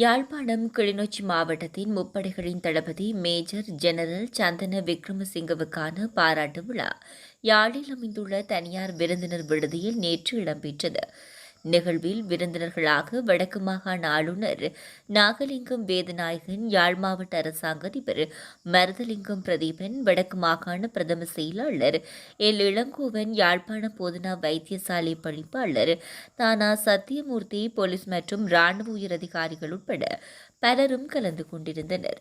யாழ்ப்பாணம் கிளிநொச்சி மாவட்டத்தின் முப்படைகளின் தளபதி major general சந்தன விக்ரமசிங்கவுக்கான பாராட்டு விழா. யாழில் அமைந்துள்ள தனியார் விருந்தினர் விடுதியில் நேற்று இடம்பெற்றது. நிகழ்வில் விருந்தினர்களாக வடக்கு மாகாண ஆளுநர் நாகலிங்கம் வேதநாயகன் யாழ் மாவட்ட அரசாங்க அதிபர் மருதலிங்கம் பிரதீபன் வடக்கு மாகாண பிரதம செயலாளர் எல். இளங்கோவன் யாழ்ப்பாண போதனா வைத்தியசாலை பணிப்பாளர் தானா சத்தியமூர்த்தி போலீஸ் மற்றும் ராணுவ உயர் அதிகாரிகள் உட்பட பலரும் கலந்து கொண்டிருந்தனர்.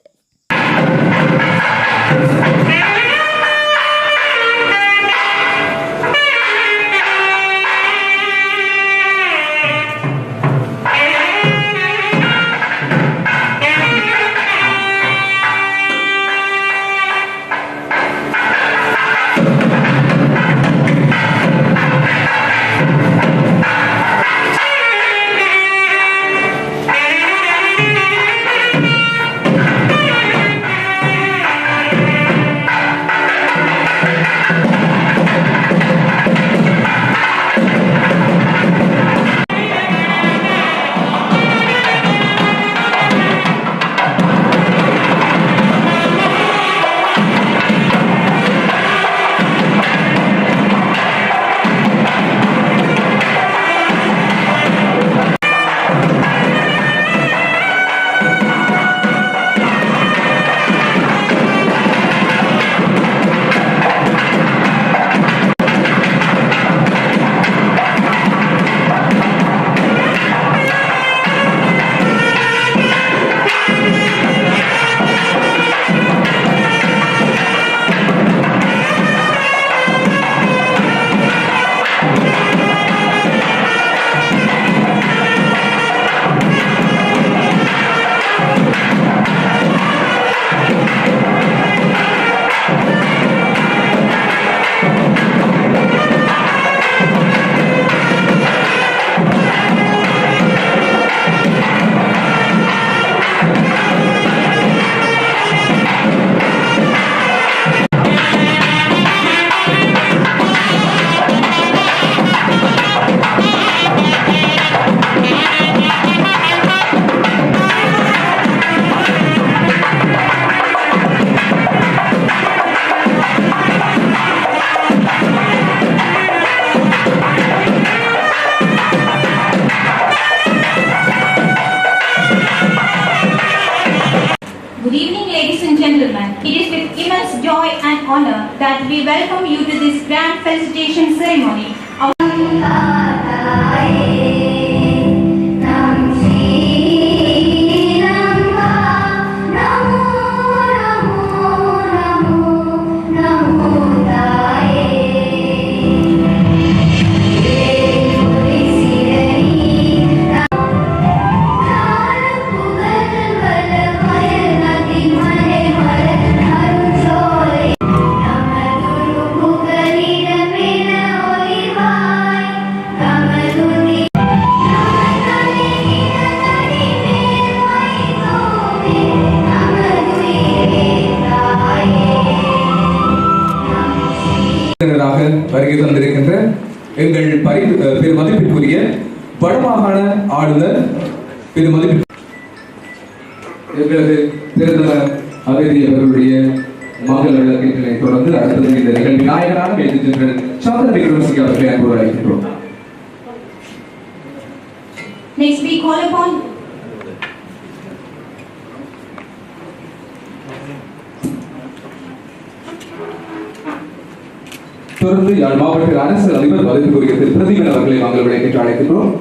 தொடர்ந்து யாழ் மாவட்ட அரசு அதிபர் மதிப்புக்குரிய திரு பிரதீபன் அவர்களை நாங்கள் விடைபெற்று அழைக்கின்றோம்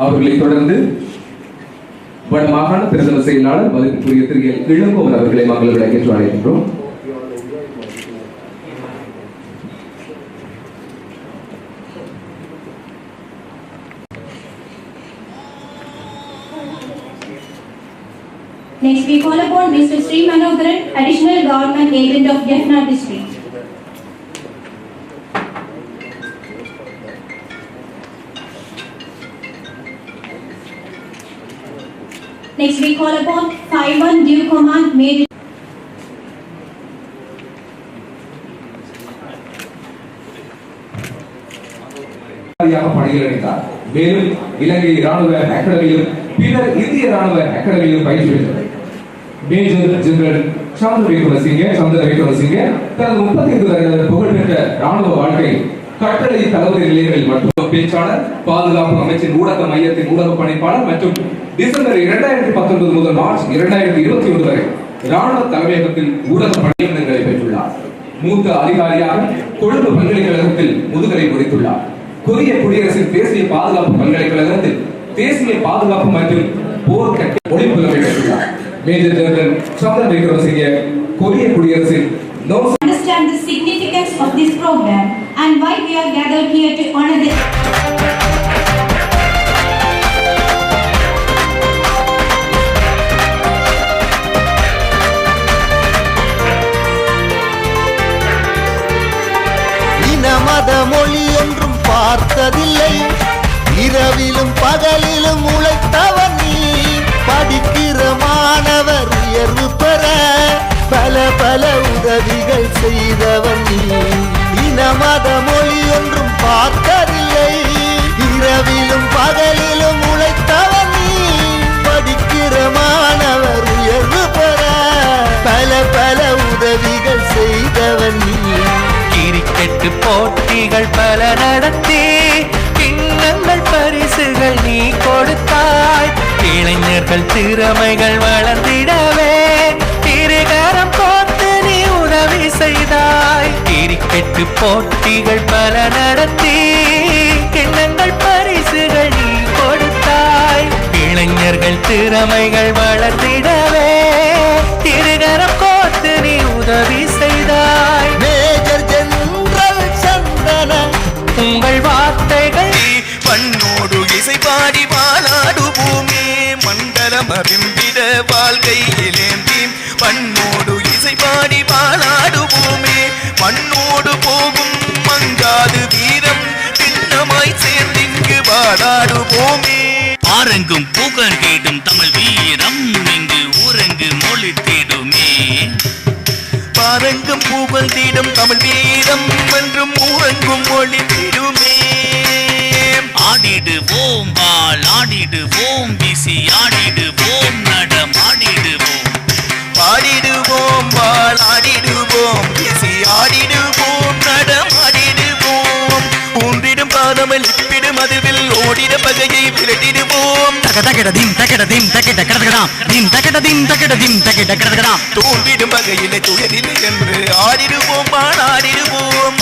அவர்களை தொடர்ந்து வட மாகாண பிரதம செயலாளர் மதிப்புக்குரிய திரு எல். இளங்கோவன் அவர்களை நாங்கள் விடைபெற்று அழைக்கின்றோம் next we call upon Mr. Sri Manogaran, additional government agent of Jaffna district. Next we call upon 5-1 due command Major அதிகாரியாக பணியில் இணைந்தார் மேலும் இலங்கை ராணுவ அகாடமியிலும் பின்னர் இந்திய ராணுவ அகாடமியிலும் பயிற்சி பெற்றார் மேஜர் ஜெனரல் சந்திர விக்ரமசிங்கே சந்திர விக்ரமசிங்கே தனது முப்பத்தி ஐந்து புகழ்பெற்ற ராணுவ வாழ்க்கை கட்டளை தளபதி நிலையங்களில் மற்றும் பேச்சாளர் பாதுகாப்பு அமைச்சின் ஊடக மையத்தின் ஊடக பணிப்பாளர் மற்றும் டிசம்பர் இரண்டாயிரத்தி பத்தொன்பது முதல் மார்ச் இரண்டாயிரத்தி இருபத்தி ஒன்று வரை ராணுவ தலைமையகத்தில் ஊடக பணியிடங்களை பெற்றுள்ளார். மூத்த அதிகாரியாக கொழும்பு பல்கலைக்கழகத்தில் முதுகலை முடித்துள்ளார். கொரிய குடியரசின் தேசிய பாதுகாப்பு பல்கலைக்கழகத்தில் தேசிய பாதுகாப்பு மற்றும் போர் கட்ட ஒளிப்புலமை பெற்றுள்ளார். மேஜர் ஜெனரல் சந்திர விக்ரமசிங்கே கொரிய குடியரசின் no understand the significance of this program and why we are gathered here to honor this. இன மத மொழி என்றும் பார்த்ததில்லை இரவிலும் பகலிலும் உழைத்தவன் நீ படிக்கிற பல உதவிகள் செய்தவன். நீ இன மொழி ஒன்றும் பார்த்ததில்லை. இரவிலும் பகலிலும் உழைத்தவன். நீ படிக்கிற மாணவர் உயர்வு பெற பல பல உதவிகள் செய்தவன். நீ கிரிக்கெட்டு போட்டிகள் பல நடத்தி கிண்ணங்கள் பரிசுகள் நீ கொடுத்தாய். இளைஞர்கள் திறமைகள் வளர்ந்திடவே கிரிக்கெட்டு போட்டிகள் பல நடத்தி கிண்ணங்கள் பரிசுகள் நீ கொடுத்தாய். இளைஞர்கள் திறமைகள் வளர்ந்திடவே திருகரம் கோத்து நீ உதவி செய்தாய். மேஜர் ஜெனரல் சந்தன உங்கள் வார்த்தைகள் பண்ணோடு இசை பாடி வாழாடு பூமி. மண்டலம் அறிந்திட வாழ்க்கையிலேந்தி பண்ணோடு இசை பாடி வாழாடு பூமி. மண்ணோடு வாழாடு பூமி. ஆரெங்கும் புகழ் கேடும் தமிழ் வீரம் இங்கு ஊரெங்கு மொழி தேடுமே. பாரங்கும் புகழ் தீடும் தமிழ் வீரம் என்றும் ஊரங்கும் ஒளித்திடுமே ஆடிடுவோம் வாள் ஆடிடுவோம் வீசி ஆடிடுவோம் பகையை விரட்டிடுவோம். தக தகட திம் தகட கடகடாம் திம் தகட திம் தகட கடகடாம் தோன்றிடும் வகையிலே துயரில்லை என்று ஆடிடுவோம் வாழாடிடுவோம்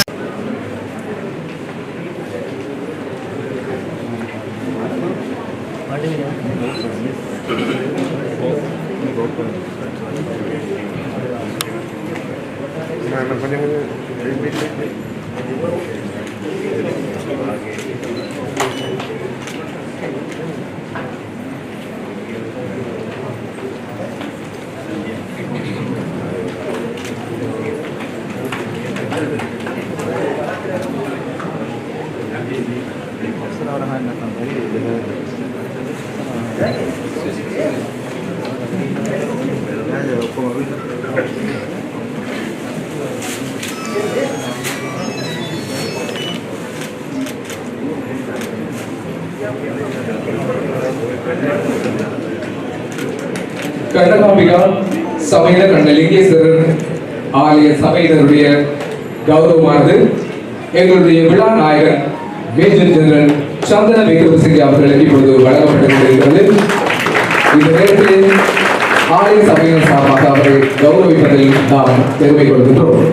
கர்ணகாம்பிகா சமய கண்ட லிங்கேஸ்வரர் ஆலய சபையினருடைய கௌரவமானது. எங்களுடைய விழா நாயகர் மேஜர் ஜெனரல் சந்தன விக்ரமசிங்கே அவர்களுக்கு இப்பொழுது வழங்கப்பட்டிருக்கிறது இந்த நேரத்தில் ஆலய சபையினர் சார்பாக அவரை கௌரவிப்பதில் நாம் பெருமை கொள்கின்றோம்.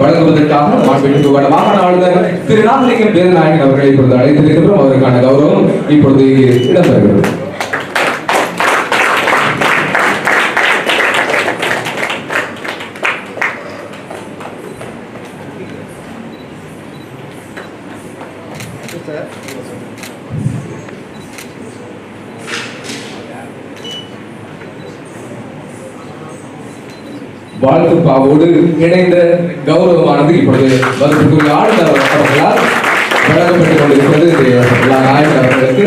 வழங்குவதற்காக மாண்புமிகு வட மாகாண ஆளுநர் திரு நாகரிகம் வேதநாயகன் அவர்களை இப்பொழுது அழைத்திருக்கிறோம் அவருக்கான கௌரவம் இப்பொழுது இடம்பெறுகிறது. வாழ்த்து இணைந்த கௌரவமானது இப்பொழுது வருவதற்குரிய ஆளுநர் அவர்களால் வழங்கப்பட்டுக் கொண்டிருப்பது இந்த விழா நாயகர் அவர்களுக்கு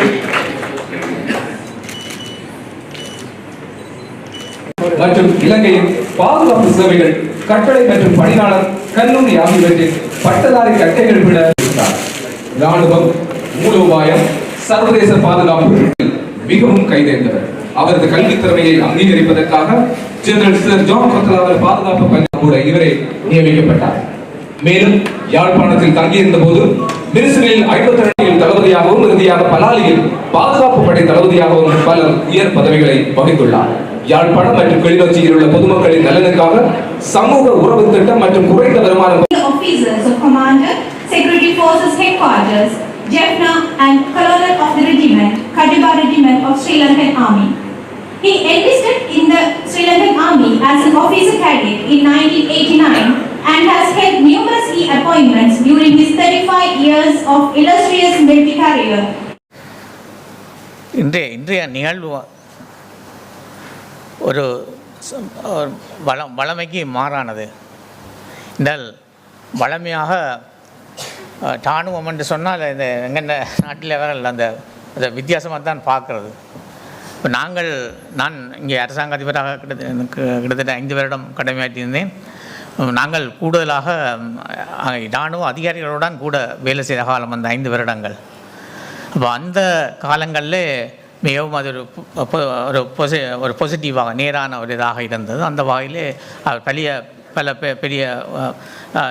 மற்றும் இலங்கையின் பாதுகாப்பு சேவைகள் கட்டளை மற்றும் பணியாளர் கல்லூரி ஆகியவற்றின் பட்டதாரி கட்டைகள் விட ராணுவம் மூலோபாயம் சர்வதேச பாதுகாப்பு மிகவும் கைதேர்ந்தவர். அவரது கல்வி திறமையை அங்கீகரிப்பதற்காக ஜெனரல் சர் ஜான் கொத்தலாவர் பாதுகாப்பு பணி கூட இவரே நியமிக்கப்பட்டார் மேலும் யாழ்ப்பாணத்தில் தங்கியிருந்த போது மிரிசலில் ஐம்பத்தி ரெண்டில் தளபதியாகவும் இறுதியாக பலாலியில் பாதுகாப்பு படை தளபதியாகவும் பல உயர் பதவிகளை வகித்துள்ளார் யாழ்ப்பாணம் மற்றும் கிளிநொச்சியில் உள்ள பொதுமக்களின் நலனுக்காக சமூக உறவு திட்டம் மற்றும் குறைந்த வருமானம் officers Security Forces Headquarters, Jaffna and Colonel of the Regiment, Kadiba Regiment of Sri Lankan Army. He enlisted in the Sri Lankan Army as an officer cadet in 1989 and has held numerous key appointments during his 35 years of illustrious military career. இன்றைய இன்றைய நிகழ்வு ஒரு வளம் வளமைக்கு மாறானது என்றால் வளமையாக அஹ், இராணுவம் என்று சொன்னால் இந்த எங்கள் நாட்டில் அவர்கள் அந்த அந்த வித்தியாசமாக தான் பார்க்கறது இப்போ நாங்கள் நான் இங்கே அரசாங்க அதிபராக கிட்டத்தட்ட கிட்டத்தட்ட ஐந்து வருடம் கடமையாற்றியிருந்தேன். நாங்கள் கூடுதலாக இராணுவ அதிகாரிகளுடன் கூட வேலை செய்த காலம் அந்த ஐந்து வருடங்கள். அப்போ அந்த காலங்களில் மிகவும் அது ஒரு ஒரு பொசி ஒரு பாசிட்டிவாக நேரான ஒரு இதாக இருந்தது. அந்த வகையிலே அவர் பெரிய பல பெ- பெரிய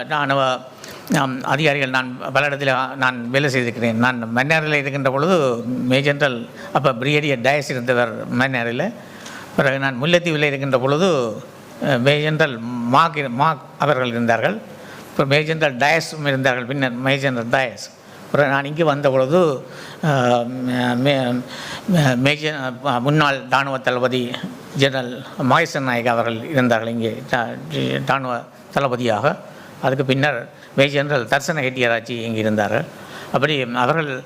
இராணுவ அதிகாரிகள் நான் பல இடத்துல நான் வேலை செய்திருக்கிறேன். நான் மன்னாரில் இருக்கின்ற பொழுது மேஜென்ரல் அப்போ பிரிகேடியர் டயஸ் இருந்தவர் மன்னாரில் பிறகு நான் முல்லைத்தீவில் இருக்கின்ற பொழுது மேஜென்ரல் மாக் மாக் அவர்கள் இருந்தார்கள். இப்போ மேஜென்ரல் டயஸும் இருந்தார்கள். பின்னர் மேஜென்ரல் டயஸ் அப்புறம் நான் இங்கே வந்த பொழுது மே- மேஜர் முன்னாள் இராணுவ தளபதி ஜெனரல் மகேசன் நாயக் அவர்கள் இருந்தார்கள் இங்கே. இராணுவ தளபதியாக. அதுக்கு பின்னர் ஜெனரல் தர்சன ஹெட்டியராட்சி இங்கே இருந்தார்கள் அப்படி அவர்கள்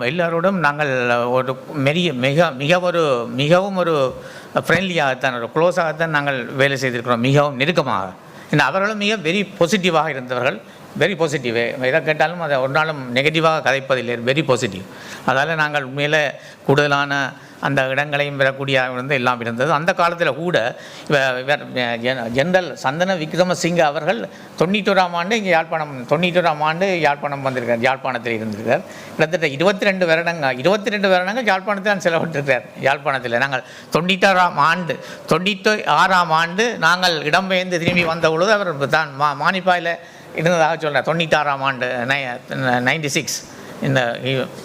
எல்லாரோடும் நாங்கள் ஒரு மெரிய மிக மிக ஒரு மிகவும் ஒரு ஃப்ரெண்ட்லியாகத்தான் ஒரு க்ளோஸாகத்தான் நாங்கள் வேலை செய்திருக்கிறோம். மிகவும் நெருக்கமாக. ஏன்னா அவர்களும் மிக வெரி பாசிட்டிவாக இருந்தவர்கள். வெரி பாசிட்டிவ் எதை கேட்டாலும் அதை ஒரு நாளும் நெகட்டிவாக கதைப்பதில்லை. வெரி பாசிட்டிவ் அதால் நாங்கள் உண்மையில் கூடுதலான அந்த இடங்களையும் பெறக்கூடிய வந்து எல்லாம் இருந்தது. அந்த காலத்தில் கூட இவ- ஜென- ஜெனரல் சந்தன விக்ரமசிங்க அவர்கள் தொண்ணூற்றோராம் ஆண்டு இங்கே யாழ்ப்பாணம் தொண்ணூற்றோராம் ஆண்டு யாழ்ப்பாணம் வந்திருக்கார் யாழ்ப்பாணத்தில் இருந்திருக்கார். கிட்டத்தட்ட இருபத்தி ரெண்டு வருடங்கள் இருபத்தி ரெண்டு வருடங்கள் யாழ்ப்பாணத்தில் தான் செலவிட்டிருக்கார். யாழ்ப்பாணத்தில் நாங்கள் தொண்ணூற்றாறாம் ஆண்டு தொண்ணூற்றி ஆறாம் ஆண்டு நாங்கள் இடம்பெயர்ந்து திரும்பி வந்த பொழுது அவர் தான் மா மானிப்பாயில் இருந்ததாக சொல்கிறேன் தொண்ணூத்தாறாம் ஆண்டு நை நைன்டி சிக்ஸ் இந்த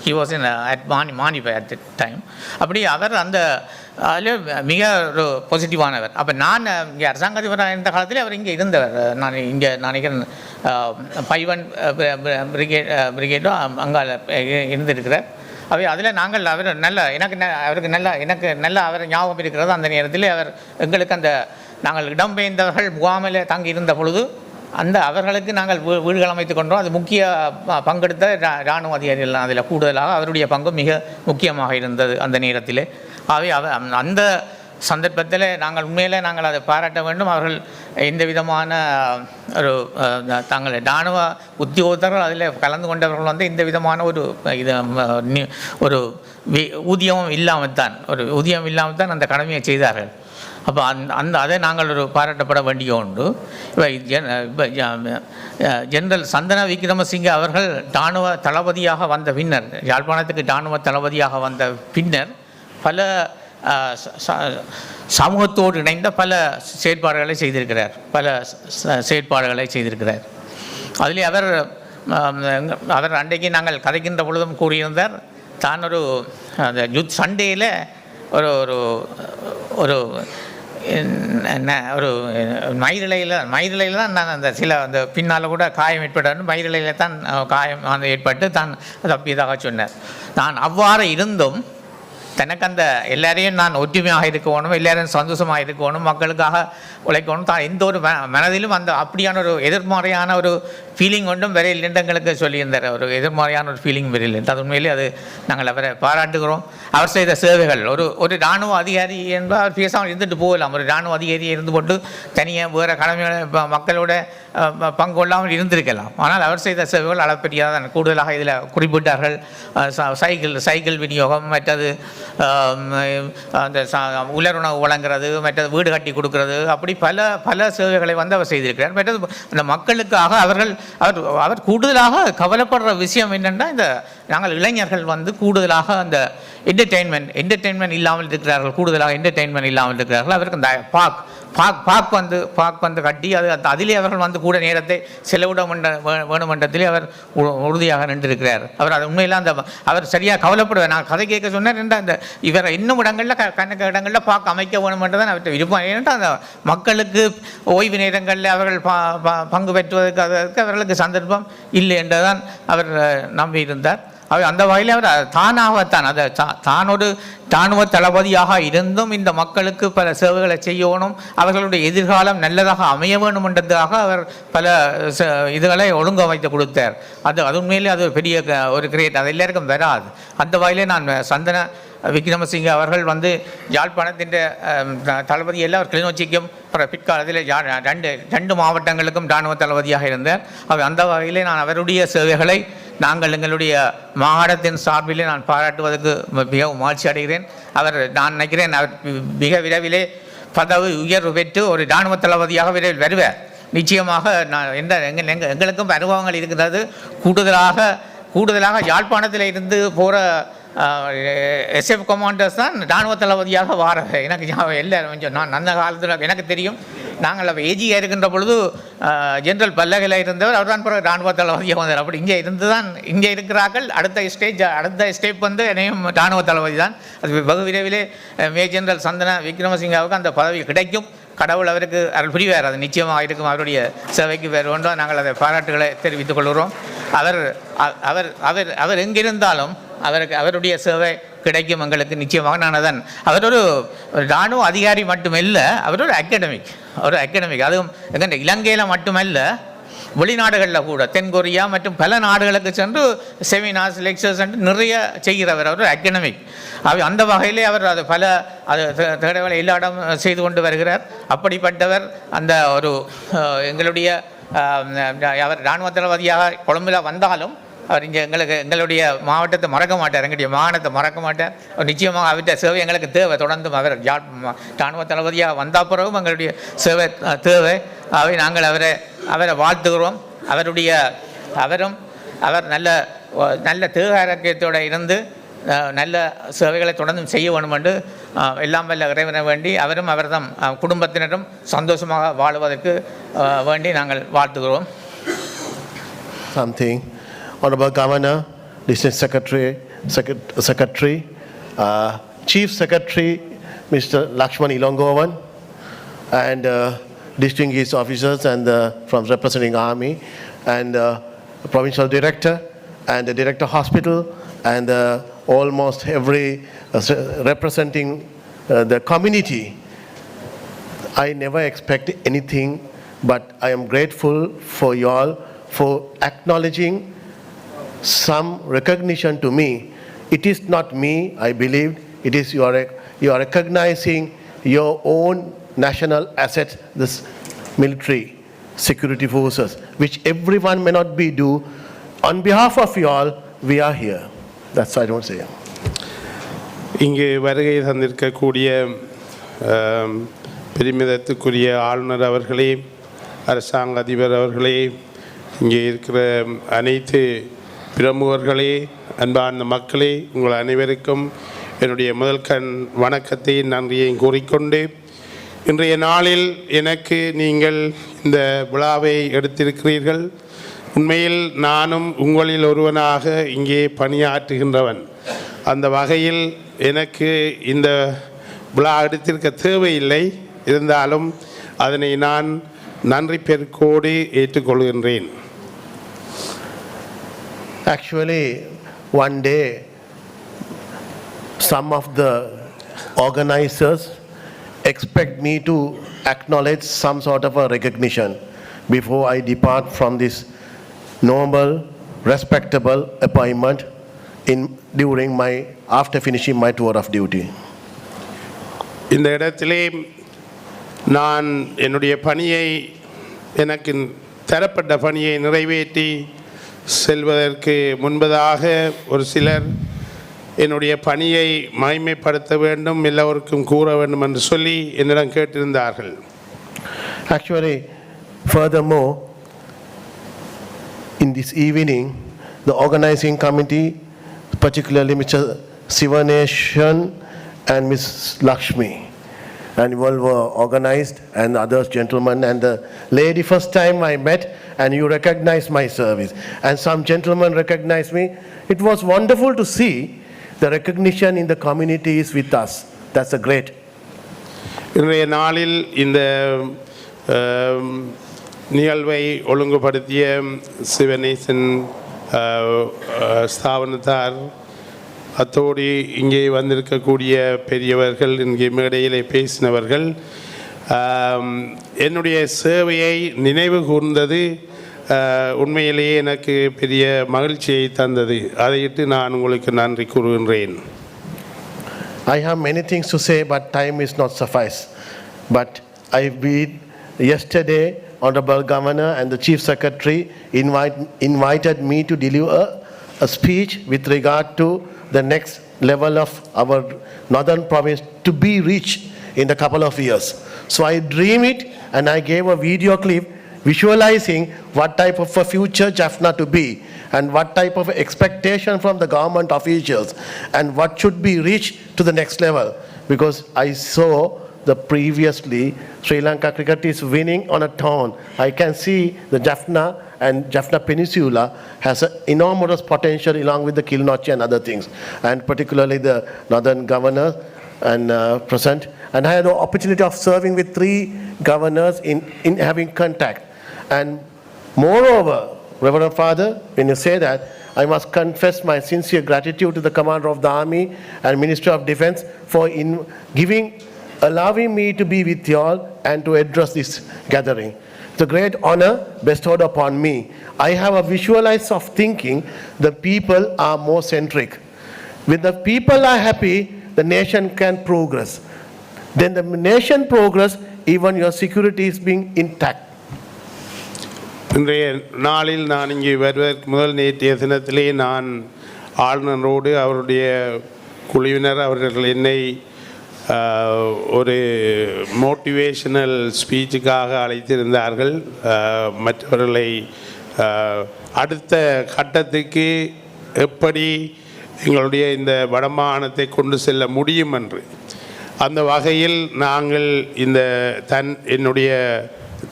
ஹி வாஸ் இன் அட் மானி மானிப்பை அட் டைம் அப்படி அவர் அந்த அதில் மிக ஒரு பாசிட்டிவானவர் அப்போ நான் இங்கே அரசாங்க இருந்த காலத்தில் அவர் இங்கே இருந்தவர். நான் இங்கே நான் நினைக்கிறேன் பைவன் பிரிகேட் பிரிகேடும் அங்கே இருந்திருக்கிறார். அவை அதில் நாங்கள் அவர் நல்ல எனக்கு ந- அவருக்கு நல்ல எனக்கு நல்ல அவர் ஞாபகம் இருக்கிறது. அந்த நேரத்தில் அவர் எங்களுக்கு அந்த நாங்கள் இடம்பெயர்ந்தவர்கள் முகாமில் தங்கி இருந்த பொழுது அந்த அவர்களுக்கு நாங்கள் வீடுகள் அமைத்துக் கொண்டோம். அது முக்கிய பங்கெடுத்த ரா- இராணுவ அதிகாரிகள் அதில் கூடுதலாக அவருடைய பங்கு மிக முக்கியமாக இருந்தது அந்த நேரத்தில். ஆகவே அவ அந்த சந்தர்ப்பத்தில் நாங்கள் உண்மையிலே நாங்கள் அதை பாராட்ட வேண்டும். அவர்கள் எந்த விதமான ஒரு தாங்கள் இராணுவ உத்தியோகத்தர்கள் அதில் கலந்து கொண்டவர்கள் வந்து இந்த விதமான ஒரு இது ஒரு ஊதியமும் இல்லாமல் தான் ஒரு ஊதியம் இல்லாமல் தான் அந்த கடமையை செய்தார்கள். அப்போ அந் அந்த அதை நாங்கள் ஒரு பாராட்டப்பட வேண்டிய உண்டு. இப்போ ஜென் இப்போ ஜெனரல் சந்தன விக்ரமசிங்க அவர்கள் இராணுவ தளபதியாக வந்த பின்னர் யாழ்ப்பாணத்துக்கு இராணுவ தளபதியாக வந்த பின்னர் பல சமூகத்தோடு இணைந்த பல செயற்பாடுகளை செய்திருக்கிறார். பல செயற்பாடுகளை செய்திருக்கிறார். அதிலே அவர் அவர் அன்றைக்கு நாங்கள் கதைக்கின்ற பொழுதும் கூறியிருந்தார் தான் ஒரு அந்த யுத் சண்டேயில் ஒரு ஒரு ஒரு ஒரு மயிரிழையில் மயிரிழையில் தான் நான் அந்த சில அந்த பின்னால் கூட காயம் ஏற்பட்டு மயிரிழையில் தான் காயம் அந்த ஏற்பட்டு தான் தப்பியதாக சொன்னார். நான் அவ்வாறு இருந்தும் தனக்கு அந்த எல்லாரையும் நான் ஒற்றுமையாக இருக்கணும் எல்லாரையும் சந்தோஷமாக இருக்கணும் மக்களுக்காக உழைக்கணும் தான் எந்த ஒரு ம- மனதிலும் அந்த அப்படியான ஒரு எதிர்மறையான ஒரு ஃபீலிங் ஒன்றும் வரையில் எங்களுக்கு சொல்லியிருந்தார். ஒரு எதிர்மறையான ஒரு ஃபீலிங் வரையில் அது உண்மையிலே அது நாங்கள் அவரை பாராட்டுகிறோம். அவர் செய்த சேவைகள் ஒரு ஒரு இராணுவ அதிகாரி என்பார். அவர் பேசாமல் இருந்துட்டு போகலாம். ஒரு இராணுவ அதிகாரி இருந்து கொண்டு தனியாக வேறு கடமையோட மக்களோட ப- பங்கு கொள்ளாமல் இருந்திருக்கலாம். ஆனால் அவர் செய்த சேவைகள் அளப்பெரியாதான் கூடுதலாக இதில் குறிப்பிட்டார்கள். சைக்கிள் சைக்கிள் விநியோகம் மற்றது அந்த உலருணவு வழங்குறது மற்றது வீடு கட்டி கொடுக்கறது. அப்படி பல பல சேவைகளை வந்து அவர் செய்திருக்கிறார். மற்றது அந்த மக்களுக்காக அவர்கள் அவர் அவர் கூடுதலாக கவலைப்படுற விஷயம் என்னென்னா இந்த நாங்கள் இளைஞர்கள் வந்து கூடுதலாக அந்த என்டர்டெயின்மெண்ட் என்டர்டெயின்மெண்ட் இல்லாமல் இருக்கிறார்கள் கூடுதலாக என்டர்டெயின்மெண்ட் இல்லாமல் இருக்கிறார்கள். அவருக்கு அந்த பாக் பாக் பாக் வந்து பாக் வந்து கட்டி அது அதிலே அவர்கள் வந்து கூட நேரத்தை செலவிட வேணுமன்றத்திலே அவர் உ- உறுதியாக நின்றிருக்கிறார். அவர் அது உண்மையில் அந்த அவர் சரியாக கவலைப்படுவார். நான் கதை கேட்க சொன்னேன் அந்த இவர் இன்னும் இடங்களில் க கணக்கு இடங்களில் பார்க்க அமைக்க வேணுமென்றதான் அவர்கிட்ட விருப்பம். ஏனென்றால் அந்த மக்களுக்கு ஓய்வு நேரங்களில் அவர்கள் ப- ப- பங்கு பெற்றுவதற்கு அதற்கு அவர்களுக்கு சந்தர்ப்பம் இல்லை என்றுதான் அவர் அஹ், நம்பியிருந்தார். அவர் அந்த வகையில் அவர் தானாகத்தான் அதை தான் ஒரு இராணுவ தளபதியாக இருந்தும் இந்த மக்களுக்கு பல சேவைகளை செய்யணும் அவர்களுடைய எதிர்காலம் நல்லதாக அமைய வேண்டும் என்றதுக்காக அவர் பல ச- இதுகளை ஒழுங்கமைத்து கொடுத்தார். அது அது உண்மையிலே அது பெரிய க- ஒரு கிரேட் அது எல்லாருக்கும் வராது. அந்த வகையிலே நான் சந்தன விக்ரமசிங்க அவர்கள் வந்து யாழ்ப்பாணத்தின் தளபதி எல்லாம் அவர் கிளிநொச்சிக்கும் அப்புறம் பிற்காலத்தில் ஜா ரெண்டு ரெண்டு மாவட்டங்களுக்கும் இராணுவ தளபதியாக இருந்தார். அவர் அந்த வகையிலே நான் அவருடைய சேவைகளை நாங்கள் எங்களுடைய மாகாணத்தின் சார்பிலே நான் பாராட்டுவதற்கு மிகவும் மகிழ்ச்சி அடைகிறேன். அவர் நான் நினைக்கிறேன் அவர் மிக விரைவிலே பதவி உயர்வு பெற்று ஒரு இராணுவ தளபதியாக விரைவில் வருவார். நிச்சயமாக நான் எந்த எங்கள் எங்களுக்கும் அனுபவங்கள் இருக்கிறது கூடுதலாக கூடுதலாக யாழ்ப்பாணத்தில் இருந்து போகிற எஸ்எஃப் கமாண்டர்ஸ் தான் இராணுவ தளபதியாக வார எனக்கு ஞாபகம் எல்லாரும் கொஞ்சம் நான் அந்த காலத்தில் எனக்கு தெரியும். நாங்கள் அப்போ ஏஜியாக இருக்கின்ற பொழுது ஜென்ரல் பல்லகையில் இருந்தவர். அவர் தான் பிறகு இராணுவ தளபதியாக வந்தார். அப்படி இங்கே இருந்து தான் இங்கே இருக்கிறார்கள். அடுத்த ஸ்டேஜ் அடுத்த ஸ்டெப் வந்து என்னையும் இராணுவ தளபதி தான். அது வெகு விரைவிலே அஹ், மேஜர் சந்தன விக்ரமசிங்காவுக்கு அந்த பதவி கிடைக்கும். கடவுள் அவருக்கு அருள் புரிவார். அது நிச்சயமாக இருக்கும். அவருடைய சேவைக்கு வேறு ஒன்றும். நாங்கள் அதை பாராட்டுகளை தெரிவித்துக் கொள்கிறோம். அவர் அவர் அவர் அவர் எங்கிருந்தாலும் அவருக்கு அவருடைய சேவை கிடைக்கும் எங்களுக்கு நிச்சயமாக. நான் அதன் அவர் ஒரு இராணுவ அதிகாரி மட்டுமல்ல அவர் ஒரு அகாடமிக் ஒரு அகடமிக் அதுவும் எங்கள் இலங்கையில் மட்டுமல்ல வெளிநாடுகளில் கூட தென்கொரியா மற்றும் பல நாடுகளுக்கு சென்று செமினார்ஸ் லெக்சர்ஸ் என்று நிறைய செய்கிறவர். அவர் அகடமிக் அவர் அந்த வகையிலே அவர் அது பல அது தே- தேடவேளை எல்லா இடம் செய்து கொண்டு வருகிறார். அப்படிப்பட்டவர் அந்த ஒரு எங்களுடைய அவர் இராணுவ தளபதியாக கொழும்புல வந்தாலும் அவர் இங்கே எங்களுக்கு எங்களுடைய மாவட்டத்தை மறக்க மாட்டார் எங்களுடைய மாகாணத்தை மறக்க மாட்டார். அவர் நிச்சயமாக அவர்கிட்ட சேவை எங்களுக்கு தேவை. தொடர்ந்தும் அவர் இராணுவ தளபதியாக வந்த பிறகும் எங்களுடைய சேவை தேவை. அவை நாங்கள் அவரை அவரை வாழ்த்துகிறோம். அவருடைய அவரும் அவர் நல்ல நல்ல தேக ஆரோக்கியத்தோடு இருந்து நல்ல சேவைகளை தொடர்ந்தும் செய்ய வேண்டும் என்று எல்லாம் வல்ல இறைவனை வேண்டி அவரும் அவர்தம் குடும்பத்தினரும் சந்தோஷமாக வாழுவதற்கு வேண்டி நாங்கள் வாழ்த்துகிறோம். Something. Honorable Governor, District Secretary, Secret- Secretary, uh, Chief Secretary, Mr. Lakshman Ilongovan, and uh, distinguished officers and uh, from representing Army, and uh, Provincial Director, and the Director Hospital, and uh, almost every uh, representing uh, the community. I never expect anything, but I am grateful for you all for acknowledging some recognition to me. It is not me, I believe, it is you are, you are recognizing your own national assets, this military security forces, which everyone may not be do. On behalf of you all, we are here. That's why I don't say. இங்கு வருகை தந்திருக்கக்கூடிய ஆம், பெருமிதத்துக்குரிய ஆளுநர் அவர்களே அரசாங்க அதிபர் அவர்களே இங்கே இருக்கிற அனைத்து பிரமுகர்களே அன்பார்ந்த மக்களே உங்கள் அனைவருக்கும் என்னுடைய முதல் கண் வணக்கத்தை நன்றியையும் கூறிக்கொண்டு இன்றைய நாளில் எனக்கு நீங்கள் இந்த விழாவை எடுத்திருக்கிறீர்கள். உண்மையில் நானும் உங்களில் ஒருவனாக இங்கே பணியாற்றுகின்றவன். அந்த வகையில் எனக்கு இந்த விழா எடுத்திருக்க தேவையில்லை. இருந்தாலும் அதனை நான் நன்றி பெருக்கோடு ஏற்றுக்கொள்கின்றேன். Actually, one day, some of the organizers expect me to acknowledge some sort of a recognition before I depart from this noble, respectable appointment in, during my, after finishing my tour of duty. இந்த இடத்திலே நான் என்னுடைய பணியை எனக்கு தரப்பட்ட பணியை நிறைவேற்றி செல்வதற்கு முன்பதாக ஒரு சிலர் என்னுடைய பணியை மாய்மைப்படுத்த வேண்டும் எல்லோருக்கும் கூற வேண்டும் என்று சொல்லி என்னிடம் கேட்டிருந்தார்கள் actually furthermore in this evening the organising committee particularly mister Sivaneshan and miss Lakshmi and you all were organized, and others gentlemen, and the lady first time I met, and you recognized my service, and some gentlemen recognized me. It was wonderful to see the recognition in the community is with us. That's a great. இன்றைய நாளில் இந்த ஆம், நிகழ்வை ஒழுங்குபடுத்திய சிவனேசன் ஆ, ஆ, ஸ்தாபனத்தார் அத்தோடு இங்கே வந்திருக்கக்கூடிய பெரியவர்கள் இங்கே மேடையிலே பேசினவர்கள் என்னுடைய சேவையை நினைவு கூர்ந்தது உண்மையிலேயே எனக்கு பெரிய மகிழ்ச்சியை தந்தது அதையிட்டு நான் உங்களுக்கு நன்றி கூறுகின்றேன் I have many things to say but time is not suffice but I meet yesterday Honorable Governor and the Chief Secretary invite, invited me to deliver a, a speech with regard to the next level of our northern province to be reached in a couple of years. So I dream it and I gave a video clip visualizing what type of a future Jaffna to be and what type of expectation from the government officials and what should be reached to the next level. Because I saw the previously Sri Lanka cricket is winning on a tone. I can see the Jaffna and Jaffna Peninsula has an enormous potential along with the Kilnochi and other things. And particularly the northern governor and uh, present. And I had the opportunity of serving with three governors in, in having contact. And moreover, Reverend Father, when you say that, I must confess my sincere gratitude to the Commander of the Army and Minister of Defense for in giving, allowing me to be with you all and to address this gathering It's a great honor bestowed upon me. I have a visualize of thinking the people are more centric. When the people are happy, the nation can progress. Then the nation progress, even your security is being intact. இன்றைய நாளில் நான் இங்கே வருவதற்கு முதல் நேற்றைய தினத்திலே நான் ஆளுநரோடு அவருடைய குழுவினர் அவர்கள் என்னை ஆஹ், ஒரு மோட்டிவேஷனல் ஸ்பீச்சுக்காக அழைத்திருந்தார்கள். மற்றவர்களை அடுத்த கட்டத்துக்கு எப்படி எங்களுடைய இந்த வடமாகாணத்தை கொண்டு செல்ல முடியும் என்று. அந்த வகையில் நாங்கள் இந்த தன் என்னுடைய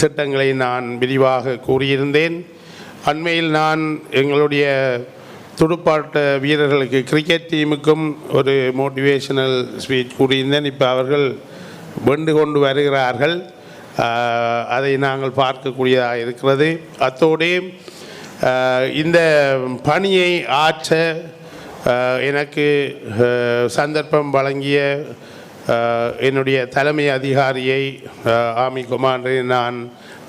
திட்டங்களை நான் விரிவாக கூறியிருந்தேன். அண்மையில் நான் எங்களுடைய துடுப்பாட்ட வீரர்களுக்கு கிரிக்கெட் டீமுக்கும் ஒரு மோட்டிவேஷனல் ஸ்பீச் கூறியிருந்தேன். இப்போ அவர்கள் வெண்டு கொண்டு வருகிறார்கள். அதை நாங்கள் பார்க்கக்கூடியதாக இருக்கிறது. அத்தோடு இந்த பணியை ஆற்ற எனக்கு சந்தர்ப்பம் வழங்கிய என்னுடைய தலைமை அதிகாரியை ஆமி குமாரை நான்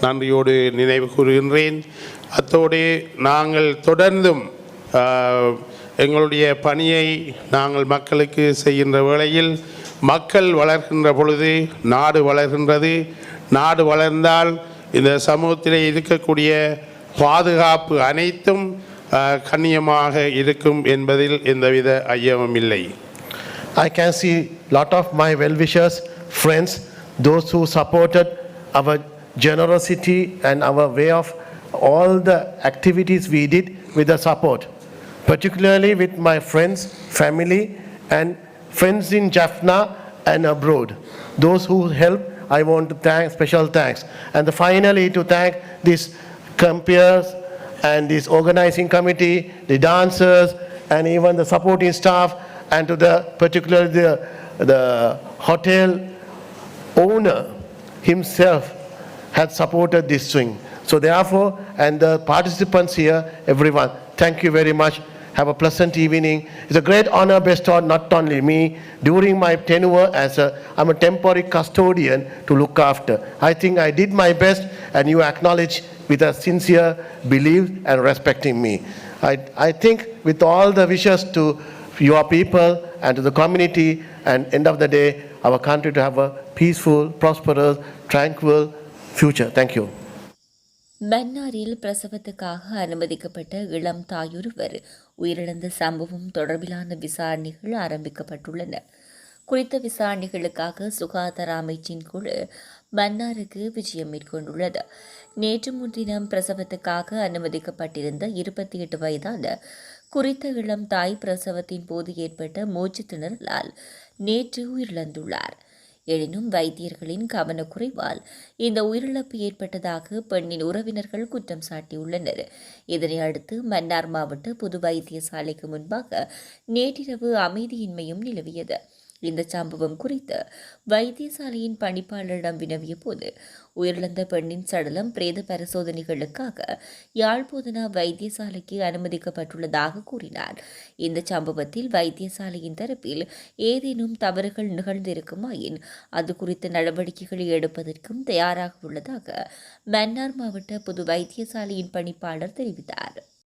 நன்றியோடு நினைவு கூறுகின்றேன். அத்தோடு நாங்கள் தொடர்ந்தும் எங்களுடைய பணியை நாங்கள் மக்களுக்கு செய்கின்ற வேளையில் மக்கள் வளர்கின்ற பொழுது நாடு வளர்கின்றது. நாடு வளர்ந்தால் இந்த சமூகத்திலே இருக்கக்கூடிய பாதுகாப்பு அனைத்தும் கண்ணியமாக இருக்கும் என்பதில் எந்தவித ஐயமும் இல்லை. I can see lot of my wellwishers friends those who supported our our and our way of all the activities we did with with support particularly with my friends, family, and friends in Jaffna and abroad. Those who helped, I want to thank, special thanks. And finally, to thank these compeers and this organizing committee, the dancers, and even the supporting staff, and to the, particularly the, the hotel owner himself had supported this swing. So therefore, and the participants here, everyone, thank you very much. Have a pleasant evening. It's a great honor bestowed not only me during my tenure as a, I'm a temporary custodian to look after. I think I did my best and you acknowledge with a sincere belief and respecting me. I, I think with all the wishes to your people and to the community and end of the day, our country to have a peaceful, prosperous, tranquil future. Thank you. மன்னாரில் பிரசவத்துக்காக அனுமதிக்கப்பட்ட இளம் தாயொருவர் உயிரிழந்த சம்பவம் தொடர்பிலான விசாரணைகள் ஆரம்பிக்கப்பட்டுள்ளன. குறித்த விசாரணைகளுக்காக சுகாதார அமைச்சின் குழு மன்னாருக்கு விஜயம் மேற்கொண்டுள்ளது. நேற்று முன்தினம் பிரசவத்துக்காக அனுமதிக்கப்பட்டிருந்த இருபத்தி எட்டு வயதான குறித்த இளம் தாய் பிரசவத்தின் போது ஏற்பட்ட மூச்சு திணறலால் நேற்று உயிரிழந்துள்ளார். எனினும் வைத்தியர்களின் கவனக்குறைவால் இந்த உயிரிழப்பு ஏற்பட்டதாக பெண்ணின் உறவினர்கள் குற்றம் சாட்டியுள்ளனர். இதனை அடுத்து மன்னார் மாவட்ட புது வைத்தியசாலைக்கு முன்பாக நேற்றிரவு அமைதியின்மையும் நிலவியது. இந்த சம்பவம் குறித்து வைத்தியசாலையின் பணிப்பாளரிடம் வினவிய போது உயிரிழந்த பெண்ணின் சடலம் பிரேத பரிசோதனைகளுக்காக யாழ்போதனா வைத்தியசாலைக்கு அனுமதிக்கப்பட்டுள்ளதாக கூறினார். இந்த சம்பவத்தில் வைத்தியசாலையின் தரப்பில் ஏதேனும் தவறுகள் நிகழ்ந்திருக்குமாயின் அது குறித்த நடவடிக்கைகளை எடுப்பதற்கும் தயாராக உள்ளதாக மன்னார் மாவட்ட பொது வைத்தியசாலையின் பணிப்பாளர் தெரிவித்தார்.